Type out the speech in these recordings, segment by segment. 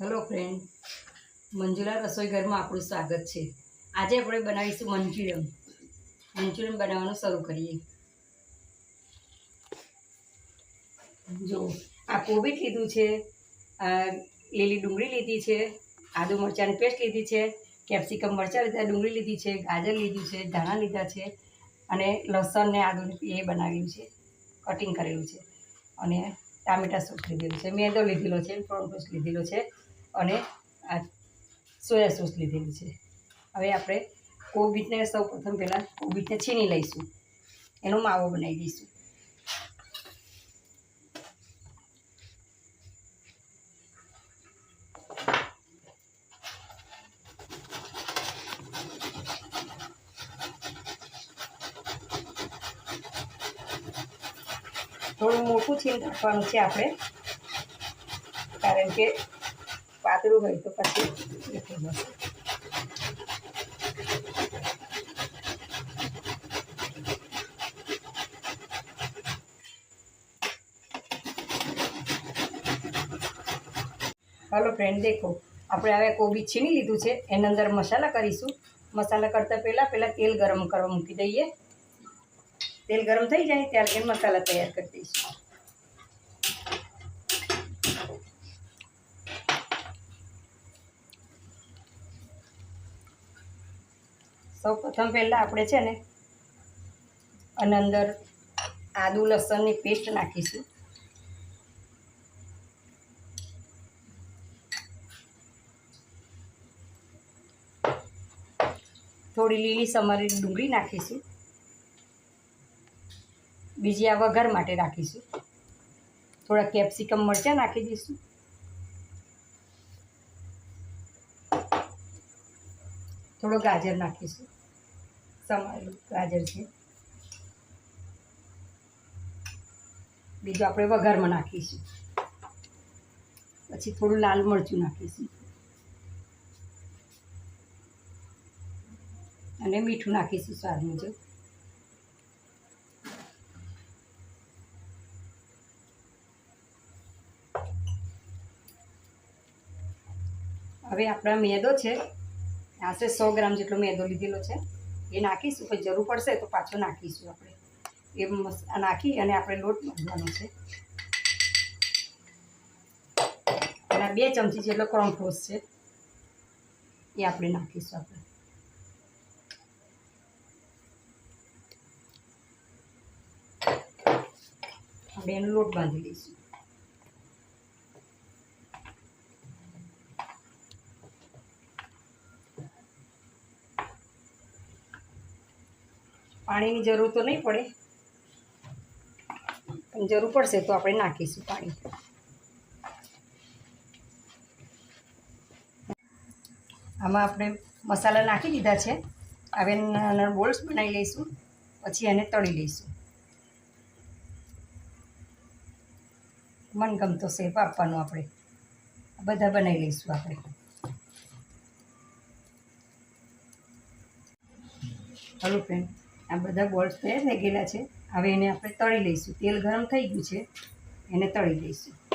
Hello friend Manjula રસોઈ ઘરમાં આપણું સ્વાગત છે. આજે આપણે બનાવીશું મંચુરિયમ મંચુરિયમ બનાવવાનું શરૂ કરીએ. જો, આ કોબીજ લીધું છે લીલી ડુંગળી લીધી છે, આદુ મરચાંની પેસ્ટ લીધી છે, કેપ્સિકમ મરચાં લીધા, ડુંગળી લીધી છે, ગાજર લીધું છે, ધાણા લીધા છે, અને લસણ ને આદુનું એ બનાવ્યું છે કટિંગ કરેલું છે, અને ટામેટા સૂપ લીધેલું છે. મેંદો લીધેલો છે, ફ્રોન સોસ લીધેલો છે અને આ સોયા સોસ લીધેલું છે. હવે આપણે કોબીટને સૌ પ્રથમ પહેલાં કોબીટને છીની લઈશું. એનો માવો બનાવી દઈશું. થોડું મોટું છીણ રાખવાનું છે આપણે. કારણ કે પાતળું હોય તો પછી હાલો ફ્રેન્ડ દેખો. આપણે હવે કોબી છીણી લીધું છે. એની અંદર મસાલા કરીશું. મસાલા કરતાં પહેલાં પહેલાં તેલ ગરમ કરવા મૂકી દઈએ. તેલ ગરમ થઈ જાય ત્યાર લગીને મસાલા તૈયાર કરી દઈશું. સૌ પ્રથમ પહેલાં આપણે છે ને અને અંદર આદુ લસણની પેસ્ટ નાખીશું. થોડી લીલી સમારી ડુંગળી નાખીશું. બીજી આ વઘાર માટે રાખીશું. થોડા કેપ્સિકમ મરચાં નાખી દઈશું. થોડો ગાજર નાખીશું. સમારેલું ગાજર છે. બીજું આપણે વઘારમાં નાખીશું. પછી થોડું લાલ મરચું નાખીશું. અને મીઠું નાખીશું સ્વાદ મુજબ. હવે આપણા મેદો છે. આશરે સો ગ્રામ જેટલો મેદો લીધેલો છે. એ નાખીશું પછી જરૂર પડશે તો પાછો નાખીશું આપણે. એ નાખી અને આપણે લોટ બાંધવાનો છે. અને બે ચમચી જેટલો કોર્નફ્લોસ છે, એ આપણે નાખીશું આપણે. આપણે એનો લોટ બાંધી લઈશું. પાણીની જરૂર તો નહીં પડે. પણ જરૂર પડશે તો આપણે નાખીશું પાણી. આમાં આપણે મસાલા નાખી દીધા છે. હવે નાના બોલ્સ બનાવી લઈશું. પછી એને તળી લઈશું. મનગમતો શેપ આપવાનો આપણે. બધા બનાવી લઈશું આપણે. હલો ફ્રેન્ડ આ બધા બોલ્સ તૈયાર થઈ ગયેલા છે. હવે એને આપણે તળી લઈશું. તેલ ગરમ થઈ ગયું છે. એને તળી લઈશું.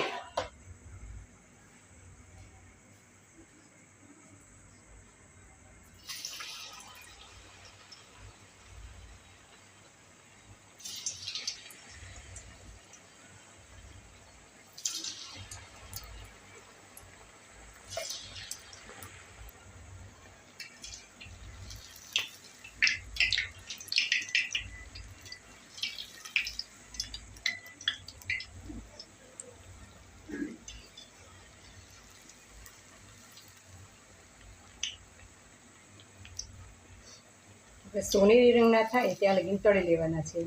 સોનેરી રંગના થાય ત્યાં લગીન તળી લેવાના છે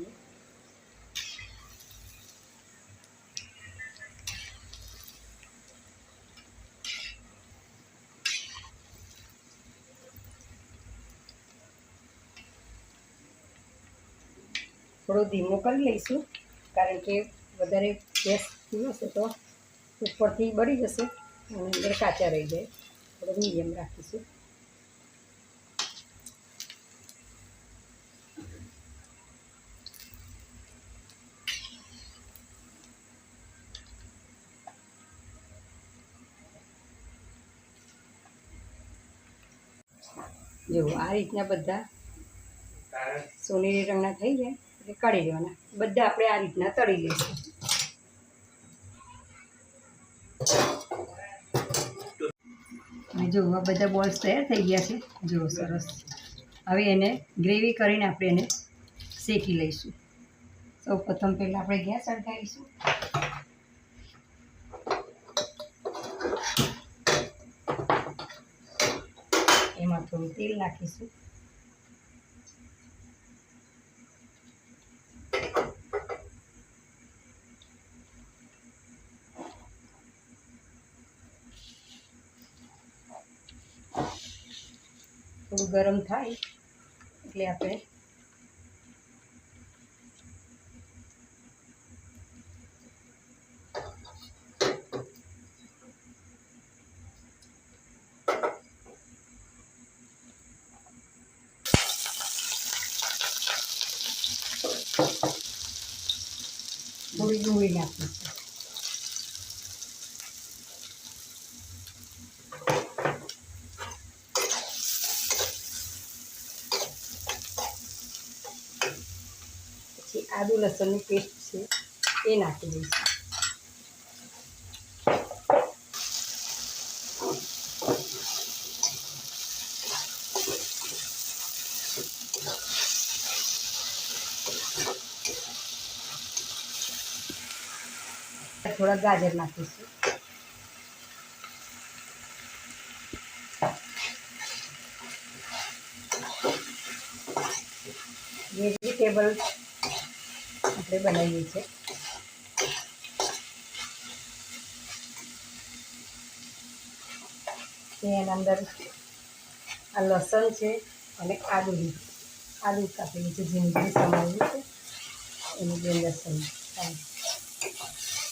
થોડો ધીમો કરી લઈશું, કારણ કે વધારે ગેસ હશે તો ઉપરથી બળી જશે અને અંદર કાચા રહી જાય. થોડો મીડિયમ રાખીશું. જો આ રીતના બધા સોનેરી રંગના થઈ જાય, એટલે કાઢી લેવાના. બધા આપણે આ રીતના તળી લઈશું. જો, આ બધા બોલ્સ તૈયાર થઈ ગયા છે. જુઓ સરસ. હવે એને ગ્રેવી કરીને આપણે એને શેકી લઈશું. સૌ પ્રથમ પહેલાં આપણે ગેસ સળગાવીશું એમાં થોડું તેલ નાખીશું. થોડું ગરમ થાય એટલે આપણે થોડી ડુંગળી નાખી પછી આદુ લસણની પેસ્ટ છે એ નાખી દઈશું. થોડા ગાજર નાખીશું. વેજીટેબલ આપણે બનાવીએ છીએ. એના અંદર આ લસણ છે અને આદુ આદુ કાપેલું છે ઝીણી સમાવેલું છે, એની બે લસણ.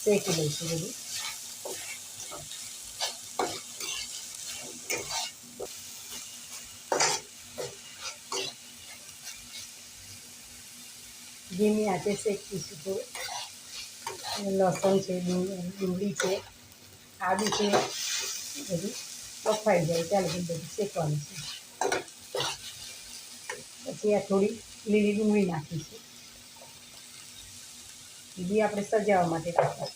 શેકી લઈશું બધું ધીમી આંચે શેકીશું તો લસણ છે ડુંગ- ડુંગળી છે આદુ છે બધું બફાઈ જાય ત્યારે બધું શેકવાનું છે પછી આ થોડી લીલી ડુંગળી નાખીશું બી આપણે સજાવવા માટે રાખવા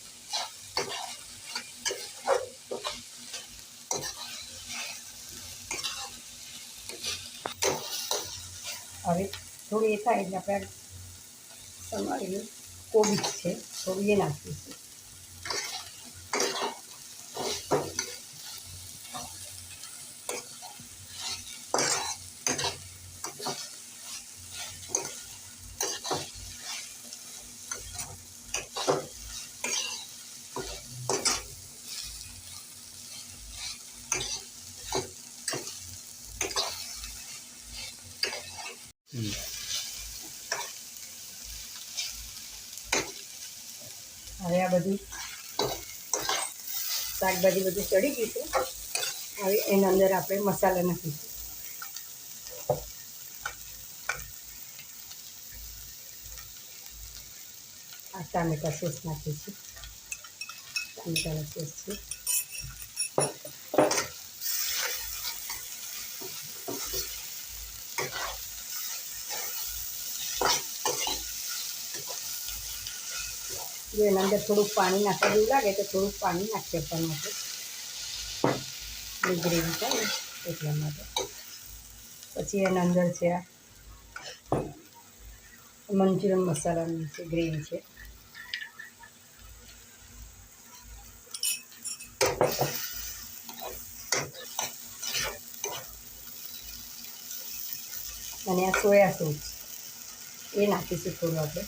હવે થોડી એ થાય એટલે આપણે સમારેલું કોબીજ છે, થોડું એ નાખીશું. હવે આ બધું શાકભાજી બધું ચડી ગયું છે. હવે એના અંદર આપણે મસાલા નાખીશું. આ ટામેટા સોસ નાખીશું. ટામેટાનો સોસ છે. જો એના અંદર થોડુંક પાણી નાખવા જેવું લાગે તો થોડુંક પાણી નાખી આપવાનું આપણે. ગ્રેવી થાય એટલા માટે. પછી એના અંદર છે આ મંચુરિયન મસાલાની છે ગ્રેવી છે. અને આ સોયા સોસ એ નાખીશું થોડું આપણે.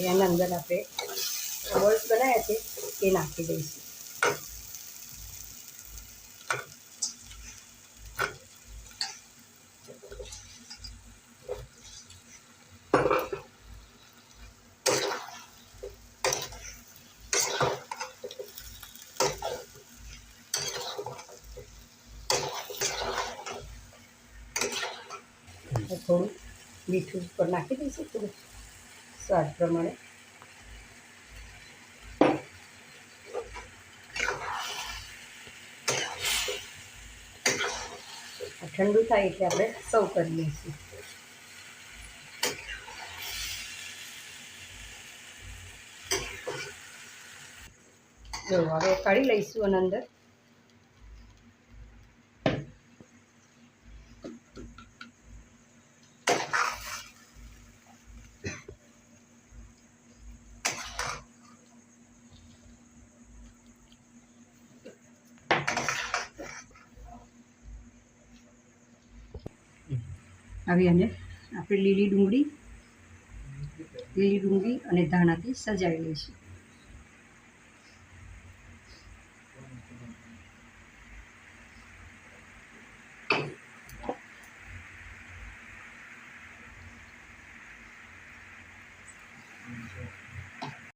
એના અંદર આપણે બોલ્સ બનાવ્યા છે એ નાખી દઈશું. થોડું મીઠું ઉપર નાખી દઈશું થોડું. સ્વાદ પ્રમાણે. ઠંડુ થાય એટલે આપણે સૌ કરી લઈશું. જો, હવે કાઢી લઈશું અને અંદર. આવી અને આપણે લીલી ડુંગળી લીલી ડુંગળી અને ધાણાથી સજાવી લઈશું.